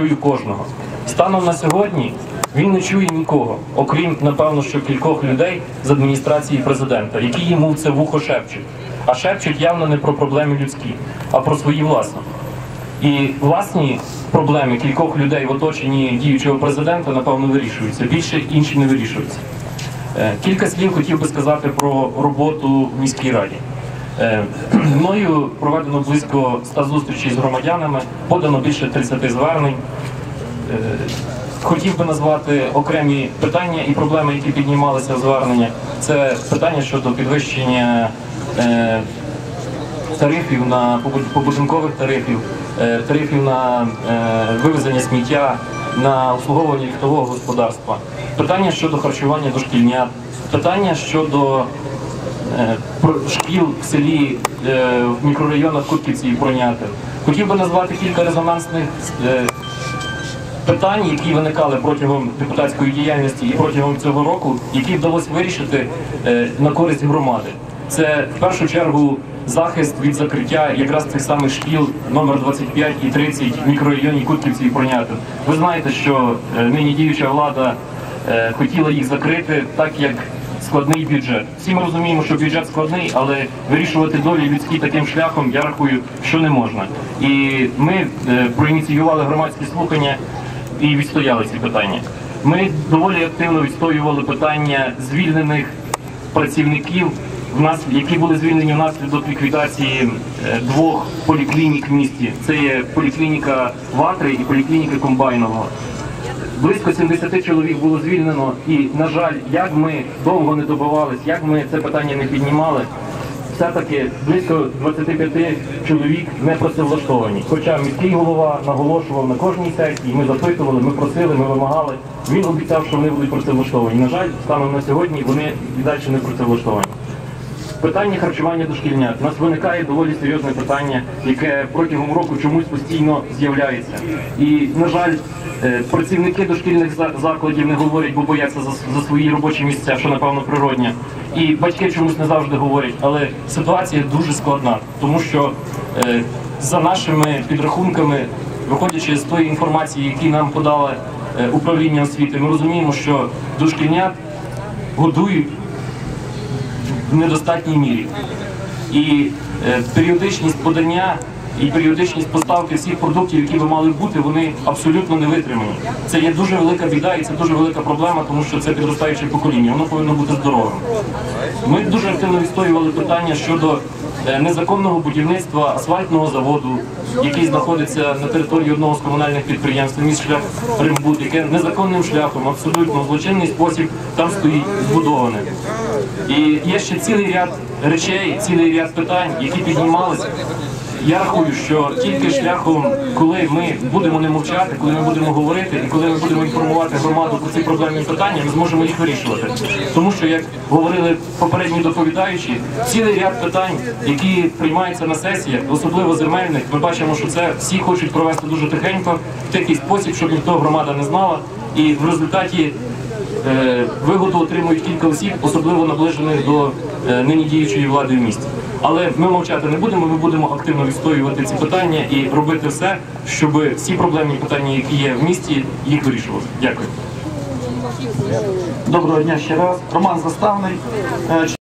чую кожного. Станом на сьогодні він не чує нікого, окрім, напевно, що кількох людей з адміністрації президента, які йому це вухо шепчуть. А шепчуть явно не про проблеми людські, а про свої власні. І власні проблеми кількох людей в оточенні діючого президента, напевно, вирішуються. Більше інші не вирішуються. Е, Кілька слів хотів би сказати про роботу в міській раді. Е, Мною проведено близько 100 зустрічей з громадянами, подано більше 30 звернень. Е, Хотів би назвати окремі питання і проблеми, які піднімалися в звернення. Це питання щодо підвищення е, тарифів на побу- побудинкових тарифів, тарифів на вивезення сміття, на обслуговування ліфтового господарства, питання щодо харчування дошкільнят, питання щодо шкіл в селі е, в мікрорайонах Кутківці і Пронятин. Хотів би назвати кілька резонансних е, питань, які виникали протягом депутатської діяльності і протягом цього року, які вдалося вирішити е, на користь громади. Це в першу чергу захист від закриття якраз цих самих шкіл номер 25 і 30 в мікрорайоні Кутківці і Пронятин. Ви знаєте, що е, нині діюча влада е, хотіла їх закрити, так як складний бюджет. Всі ми розуміємо, що бюджет складний, але вирішувати долі людські таким шляхом я рахую, що не можна. І ми е, проініціювали громадські слухання і відстояли ці питання. Ми доволі активно відстоювали питання звільнених працівників, які були звільнені внаслідок ліквідації е, двох поліклінік в місті. Це є поліклініка Ватри і поліклініка Комбайнового. Близько 70 чоловік було звільнено, і, на жаль, як ми довго не добивались, як ми це питання не піднімали, все-таки близько 25 чоловік не працевлаштовані. Хоча міський голова наголошував на кожній сесії, ми запитували, ми просили, ми вимагали. Він обіцяв, що вони будуть працевлаштовані. На жаль, станом на сьогодні вони і далі не працевлаштовані. Питання харчування дошкільнят. У нас виникає доволі серйозне питання, яке протягом року чомусь постійно з'являється. І, на жаль, е, працівники дошкільних за- закладів не говорять, бо бояться за, свої робочі місця, що напевно природнє. І батьки чомусь не завжди говорять, але ситуація дуже складна, тому що е, за нашими підрахунками, виходячи з тої інформації, які нам подали е, управління освіти, ми розуміємо, що дошкільнят годують в недостатній мірі. І е, періодичність подання і періодичність поставки всіх продуктів, які би мали бути, вони абсолютно не витримані. Це є дуже велика біда і це дуже велика проблема, тому що це підростаюче покоління, воно повинно бути здоровим. Ми дуже активно відстоювали питання щодо незаконного будівництва асфальтного заводу, який знаходиться на території одного з комунальних підприємств, міст шлях Римбуд, яке незаконним шляхом, абсолютно злочинний спосіб там стоїть збудоване. І є ще цілий ряд речей, цілий ряд питань, які піднімалися. Я рахую, що тільки шляхом, коли ми будемо не мовчати, коли ми будемо говорити і коли ми будемо інформувати громаду про ці проблемні питання, ми зможемо їх вирішувати. Тому що, як говорили попередні доповідаючі, цілий ряд питань, які приймаються на сесіях, особливо земельних, ми бачимо, що це всі хочуть провести дуже тихенько, в такий спосіб, щоб ніхто громада не знала. І в результаті вигоду отримують кілька осіб, особливо наближених до е, нині діючої влади в місті. Але ми мовчати не будемо. Ми будемо активно відстоювати ці питання і робити все, щоб всі проблемні питання, які є в місті, їх вирішували. Дякую. Доброго дня ще раз. Роман Заставний. Е,